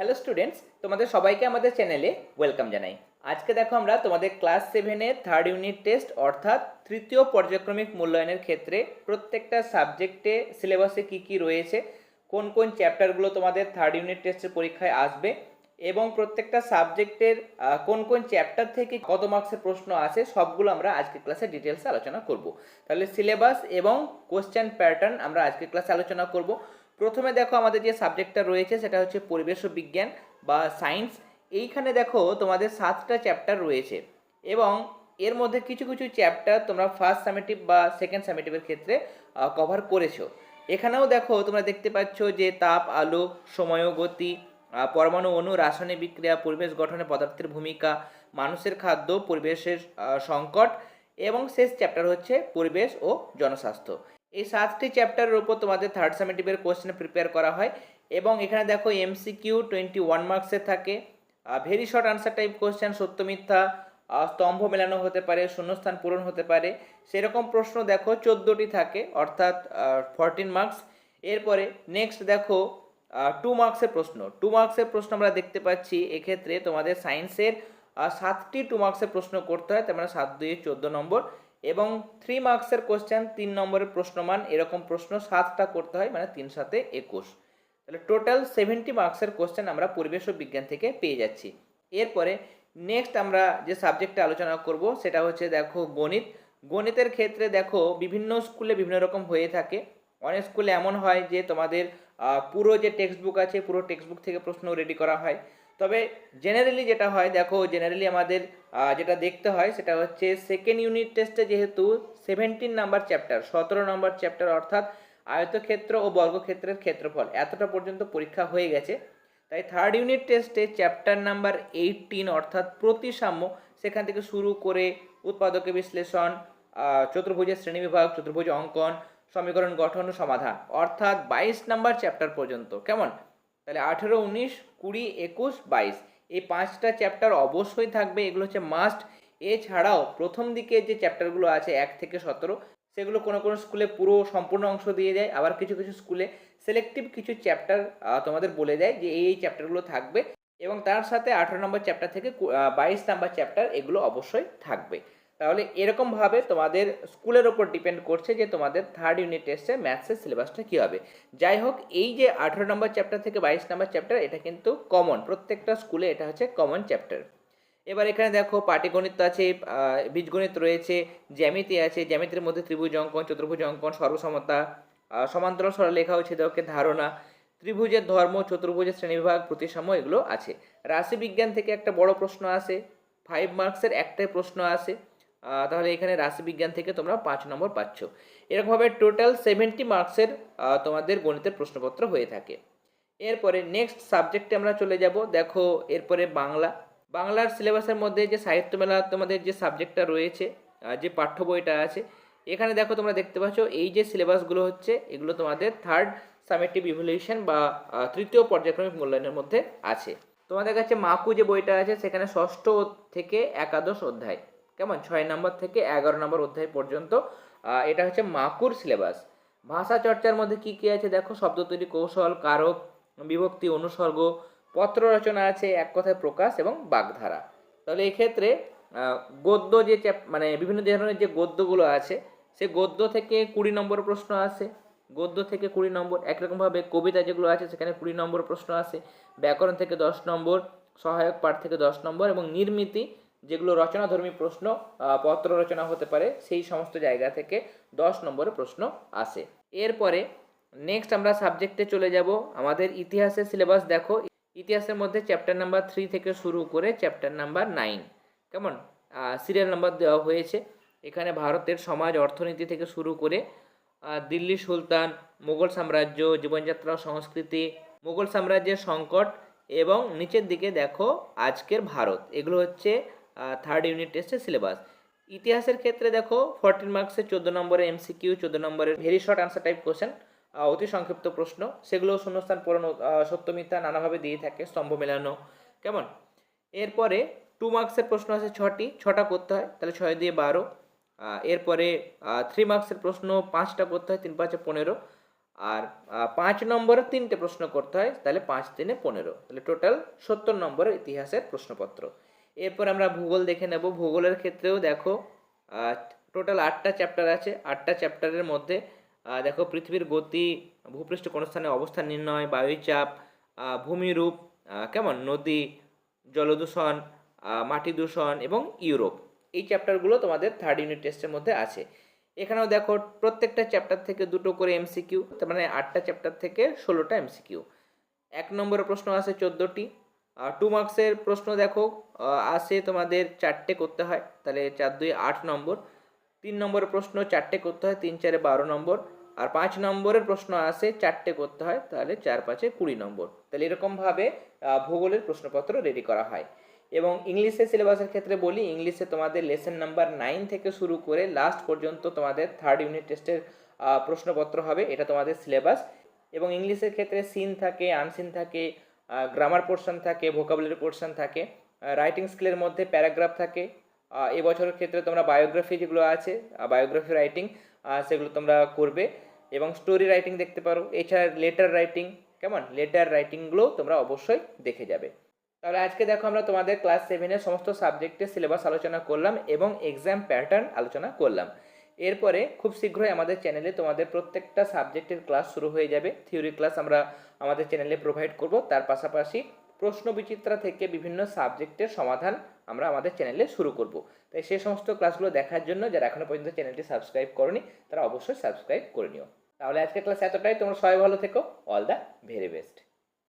Hello students তোমাদের সবাইকে আমাদের চ্যানেলে ওয়েলকাম জানাই। আজকে দেখো আমরা তোমাদের ক্লাস সেভেনের থার্ড ইউনিট টেস্ট অর্থাৎ তৃতীয় পর্যায়ক্রমিক মূল্যায়নের ক্ষেত্রে প্রত্যেকটা সাবজেক্টে সিলেবাসে কি কি রয়েছে, কোন কোন চ্যাপ্টারগুলো তোমাদের থার্ড ইউনিট টেস্টের পরীক্ষায় আসবে এবং প্রত্যেকটা সাবজেক্টের কোন কোন চ্যাপ্টার থেকে কত মার্কসের প্রশ্ন আছে সবগুলো আমরা আজকে ক্লাসে ডিটেলসে আলোচনা করব। তাহলে সিলেবাস এবং কোশ্চেন প্যাটার্ন আমরা আজকে ক্লাসে আলোচনা করব। প্রথমে দেখো আমাদের যে সাবজেক্টটা রয়েছে, সেটা হচ্ছে পরিবেশ বিজ্ঞান বা সায়েন্স এইখানে দেখো তোমাদের সাতটা চ্যাপ্টার রয়েছে এবং এর মধ্যে কিছু কিছু চ্যাপ্টার তোমরা ফার্স্ট সামেটিভ বা সেকেন্ড সামেটিভের ক্ষেত্রে কভার করেছ। এখানেও দেখো তোমরা দেখতে পাচ্ছ যে তাপ, আলো, সময় গতি পরমাণু অণু, রাসায়নিক বিক্রিয়া, পরিবেশ গঠনে পদার্থের ভূমিকা, মানুষের খাদ্য, পরিবেশের সংকট এবং শেষ চ্যাপ্টার হচ্ছে পরিবেশ ও জনস্বাস্থ্য। এই সাতটি চ্যাপ্টারের উপর তোমাদের থার্ড সামেটিভের কোশ্চেন প্রিপেয়ার করা হয় এবং এখানে দেখো এমসিকিউ টোয়েন্টি ওয়ান মার্কসের থাকে very short answer type question সত্য মিথ্যা স্তম্ভ মেলানো হতে পারে, শূন্যস্থান পূরণ হতে পারে, সেরকম প্রশ্ন দেখো চোদ্দোটি থাকে, অর্থাৎ ফরটিন মার্কস এরপরে নেক্সট দেখো টু মার্কসের প্রশ্ন। টু মার্কসের প্রশ্ন আমরা দেখতে পাচ্ছি, এক্ষেত্রে তোমাদের সায়েন্সের সাতটি টু মার্কসের প্রশ্ন করতে হয়, তার মানে সাত দুই চোদ্দ নম্বর। এবং থ্রি মার্কসের কোশ্চেন তিন নম্বরের প্রশ্নমান, এরকম প্রশ্ন সাতটা করতে হয় মানে তিন সাথে একুশ। তাহলে টোটাল সেভেন্টি মার্কসের কোশ্চেন আমরা পরিবেশ ও বিজ্ঞান থেকে পেয়ে যাচ্ছি। এরপরে নেক্সট আমরা যে সাবজেক্টটা আলোচনা করব, সেটা হচ্ছে দেখো গণিত। গণিতের ক্ষেত্রে দেখো বিভিন্ন স্কুলে বিভিন্ন রকম হয়ে থাকে। অনেক স্কুলে এমন হয় যে তোমাদের পুরো যে টেক্সট বুক আছে, পুরো টেক্সট বুক থেকে প্রশ্ন রেডি করা হয়। তবে জেনারেলি যেটা হয়, দেখো জেনারেলি আমাদের যেটা দেখতে হয় সেটা হচ্ছে সেকেন্ড ইউনিট টেস্টে যেহেতু সেভেন্টিন নাম্বার চ্যাপ্টার সতেরো নম্বর চ্যাপ্টার অর্থাৎ আয়তক্ষেত্র ও বর্গক্ষেত্রের ক্ষেত্রফল এতটা পর্যন্ত পরীক্ষা হয়ে গেছে। তাই থার্ড ইউনিট টেস্টে চ্যাপ্টার নাম্বার এইটিন অর্থাৎ প্রতিসাম্য সেখান থেকে শুরু করে উৎপাদকে বিশ্লেষণ চতুর্ভুজের শ্রেণীবিভাগ চতুর্ভুজ অঙ্কন, সমীকরণ গঠন ও সমাধান অর্থাৎ বাইশ নাম্বার চ্যাপ্টার পর্যন্ত। কেমন? তাহলে আঠেরো, উনিশ, কুড়ি, একুশ, বাইশ। এই পাঁচটা চ্যাপ্টার অবশ্যই থাকবে, এগুলো হচ্ছে মাস্ট এছাড়াও প্রথম দিকে যে চ্যাপ্টারগুলো আছে, এক থেকে সতেরো, সেগুলো কোনো কোনো স্কুলে পুরো সম্পূর্ণ অংশ দিয়ে যায় আবার কিছু কিছু স্কুলে সিলেক্টিভ কিছু চ্যাপ্টার তোমাদের বলে দেয় যে এই এই চ্যাপ্টারগুলো থাকবে। এবং তার সাথে আঠেরো নম্বর চ্যাপ্টার থেকে বাইশ নম্বর চ্যাপ্টার এগুলো অবশ্যই থাকবে। তাহলে এরকমভাবে তোমাদের স্কুলের ওপর ডিপেন্ড করছে যে তোমাদের থার্ড ইউনিট টেস্টে ম্যাথসের সিলেবাসটা কী হবে। যাই হোক, এই যে আঠেরো নম্বর চ্যাপ্টার থেকে বাইশ নম্বর চ্যাপ্টার এটা কিন্তু কমন প্রত্যেকটা স্কুলে এটা হচ্ছে কমন চ্যাপ্টার এবার এখানে দেখো, পাটিগণিত আছে বীজগণিত রয়েছে, জ্যামিতি আছে, জ্যামিতির মধ্যে ত্রিভুজ অঙ্কন, চতুর্ভুজ অঙ্কন, সর্বসমতা সমান্তরাল সরলরেখা ও ছেদকের ধারণা, ত্রিভুজের ধর্ম, চতুর্ভুজের শ্রেণীবিভাগ, প্রতিসাম্য, এগুলো আছে। রাশিবিজ্ঞান থেকে একটা বড় প্রশ্ন আসে ফাইভ মার্কসের একটাই প্রশ্ন আসে তাহলে এখানে রাশিবিজ্ঞান থেকে তোমরা পাঁচ নম্বর পাচ্ছ। এরকমভাবে টোটাল সেভেন্টি মার্কসের তোমাদের গণিতের প্রশ্নপত্র হয়ে থাকে। এরপরে নেক্সট সাবজেক্টে আমরা চলে যাব। দেখো, এরপরে বাংলা। বাংলার সিলেবাসের মধ্যে যে সাহিত্য মেলা, তোমাদের যে সাবজেক্টটা রয়েছে যে পাঠ্য বইটা আছে, এখানে দেখো তোমরা দেখতে পাচ্ছ, এই যে সিলেবাসগুলো হচ্ছে, এগুলো তোমাদের থার্ড সামেটিভ ইভলিউশন বা তৃতীয় পর্যায়ক্রমিক মূল্যায়নের মধ্যে আছে। তোমাদের কাছে মাকু যে বইটা আছে, সেখানে ষষ্ঠ থেকে একাদশ অধ্যায়। কেমন? ছয় নম্বর থেকে এগারো নম্বর অধ্যায় পর্যন্ত এটা হচ্ছে মাকুর সিলেবাস। ভাষা চর্চার মধ্যে কি কি আছে? দেখো, শব্দ তৈরি কৌশল, কারক, বিভক্তি অনুসর্গ, পত্র রচনা আছে, এক কথায় প্রকাশ এবং বাগধারা। তাহলে এক্ষেত্রে গদ্য যে মানে বিভিন্ন ধরনের যে গদ্যগুলো আছে, সে গদ্য থেকে কুড়ি নম্বর প্রশ্ন আসে। গদ্য থেকে কুড়ি নম্বর, একরকমভাবে কবিতা যেগুলো আছে, সেখানে কুড়ি নম্বর প্রশ্ন আসে। ব্যাকরণ থেকে দশ নম্বর, সহায়ক পাঠ থেকে দশ নম্বর এবং নির্মিতি যেগুলো রচনাধর্মী প্রশ্ন পত্র রচনা হতে পারে, সেই সমস্ত জায়গা থেকে দশ নম্বরে প্রশ্ন আসে। এরপরে নেক্সট আমরা সাবজেক্টে চলে যাব। আমাদের ইতিহাসের সিলেবাস দেখো। ইতিহাসের মধ্যে চ্যাপ্টার নাম্বার থ্রি থেকে শুরু করে চ্যাপ্টার নাম্বার নাইন কেমন? সিরিয়াল নাম্বার দেওয়া হয়েছে। এখানে ভারতের সমাজ, অর্থনীতি থেকে শুরু করে দিল্লি সুলতান মুঘল সাম্রাজ্য, জীবনযাত্রা, সংস্কৃতি মুঘল সাম্রাজ্যের সংকট এবং নিচের দিকে দেখো আজকের ভারত। এগুলো হচ্ছে থার্ড ইউনিট টেস্টের সিলেবাস ইতিহাসের ক্ষেত্রে দেখো ফোরটিন মার্কসের চোদ্দ নম্বরের এমসিকিউ চোদ্দ নম্বরের very short answer type question অতি সংক্ষিপ্ত প্রশ্ন। সেগুলো শূন্যস্থান পূরণ আহ, সত্য মিথ্যা নানাভাবে দিয়ে থাকে স্তম্ভ মেলানো। কেমন? এরপরে টু মার্কসের প্রশ্ন আছে ছটি ছটা করতে হয় তাহলে ছয় দিয়ে বারো। এরপরে থ্রি মার্কসের প্রশ্ন পাঁচটা করতে হয় তিন পাঁচে পনেরো। আর পাঁচ নম্বরে তিনটে প্রশ্ন করতে হয় তাহলে পাঁচ তিনে পনেরো। তাহলে টোটাল সত্তর নম্বরের ইতিহাসের প্রশ্নপত্র। এরপর আমরা ভূগোল দেখে নেব। ভূগোলের ক্ষেত্রেও দেখো টোটাল আটটা চ্যাপ্টার আছে। আটটা চ্যাপ্টারের মধ্যে দেখো পৃথিবীর গতি, ভূপৃষ্ঠ কোন স্থানে অবস্থান নির্ণয়, বায়ুচাপ ভূমিরূপ কেমন? নদী, জলদূষণ মাটি দূষণ এবং ইউরোপ। এই চ্যাপ্টারগুলো তোমাদের থার্ড ইউনিট টেস্টের মধ্যে আছে। এখানেও দেখো প্রত্যেকটা চ্যাপ্টার থেকে দুটো করে এমসিকিউ তার মানে আটটা চ্যাপ্টার থেকে ষোলোটা এমসিকিউ এক নম্বরের প্রশ্ন আছে চোদ্দোটি। টু মার্কসের প্রশ্ন দেখো আসে তোমাদের চারটে করতে হয়, তাহলে চার দুই আট নম্বর। তিন নম্বরের প্রশ্ন চারটে করতে হয়, তিন চারে বারো নম্বর। আর পাঁচ নম্বরের প্রশ্ন আসে চারটে করতে হয়, তাহলে চার পাঁচে কুড়ি নম্বর। তাহলে এরকমভাবে ভূগোলের প্রশ্নপত্র রেডি করা হয়। এবং ইংলিশের সিলেবাসের ক্ষেত্রে বলি, ইংলিশে তোমাদের লেসন নাম্বার নাইন থেকে শুরু করে লাস্ট পর্যন্ত তোমাদের থার্ড ইউনিট টেস্টের প্রশ্নপত্র হবে, এটা তোমাদের সিলেবাস এবং ইংলিশের ক্ষেত্রে সিন থাকে আনসিন থাকে গ্রামার পোর্শন থাকে ভোকাবুলারি পোর্শন থাকে রাইটিং স্কিলের মধ্যে প্যারাগ্রাফ থাকে এবছরের ক্ষেত্রে তোমরা বায়োগ্রাফি যেগুলো আছে বায়োগ্রাফি রাইটিং সেগুলো তোমরা করবে এবং স্টোরি রাইটিং দেখতে পারো, এছাড়া লেটার রাইটিং কেমন? লেটার রাইটিংগুলো তোমরা অবশ্যই দেখে যাবে। তাহলে আজকে দেখো আমরা তোমাদের ক্লাস সেভেনের সমস্ত সাবজেক্টের সিলেবাস আলোচনা করলাম এবং এক্সাম প্যাটার্ন আলোচনা করলাম। এরপরে খুব শীঘ্রই আমাদের চ্যানেলে তোমাদের প্রত্যেকটা সাবজেক্টের ক্লাস শুরু হয়ে যাবে। থিওরি ক্লাস আমরা আমাদের চ্যানেলে প্রোভাইড করব। তার পাশাপাশি প্রশ্ন বিচিত্রা থেকে বিভিন্ন সাবজেক্টের সমাধান আমরা আমাদের চ্যানেলে শুরু করব। তাই সেই সমস্ত ক্লাসগুলো দেখার জন্য যারা এখনও পর্যন্ত চ্যানেলটি সাবস্ক্রাইব করনি, তারা অবশ্যই সাবস্ক্রাইব করে নিও। তাহলে আজকের ক্লাস এতটাই। তোমরা সবাই ভালো থেকো। All the very best